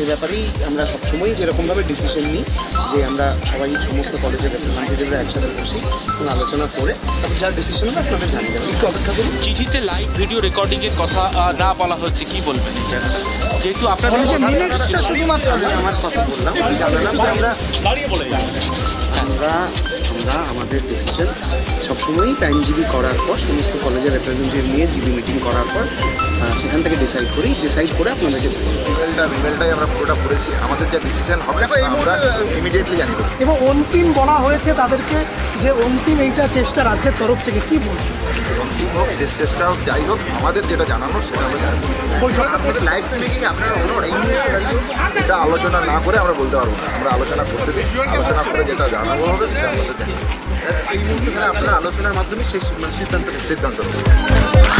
সে ব্যাপারেই আমরা সবসময়ই যেরকমভাবে ডিসিশন নিই যে আমরা সবাই সমস্ত কলেজের রেপ্রেজেন্টেটিভরা একসাথে বসি এবং আলোচনা করে তারপর যার ডিসিশন হবে আপনাদের জানিয়ে দেবেন একটু অপেক্ষা করুন। চিঠিতে লাইভ ভিডিও রেকর্ডিংয়ের কথা না বলা হচ্ছে কি বলবেন যেহেতু আপনার শুধুমাত্র আমার কথা বললাম। আমি জানালাম যে আমরা আমরা আমরা আমাদের ডিসিশন সবসময়ই আইনজীবী করার পর সমস্ত কলেজের রিপ্রেজেন্টেটিভ নিয়ে জিবি মিটিং করার পর সেখান থেকে ডিসাইড করি ডিসাইড করে আপনাদেরকে জানাব ইমেলটা ইমেলটাই আমরা পুরোটা পড়েছি আমাদের যে ডিসিশন হবে আমরা ইমিডিয়েটলি দেবো। এবং অন্তিম বলা হয়েছে তাদেরকে যে অন্তিম এইটা চেষ্টা রাজ্যের তরফ থেকে কি বলছো? অন্তিম হোক শেষ চেষ্টা হোক যাই হোক আমাদের যেটা জানানো সেটা আমরা জানাব। আমাদের লাইভ স্ট্রিমিং আপনারা এই মুহূর্তে এটা আলোচনা না করে আমরা বলতে পারব না। আমরা আলোচনা করতে দিই আলোচনা করে যেটা জানাব হবে সেটা আমাদের জানাব এই মুহূর্তে আপনারা আলোচনার মাধ্যমে সেই মানে সিদ্ধান্ত সিদ্ধান্ত নেবেন।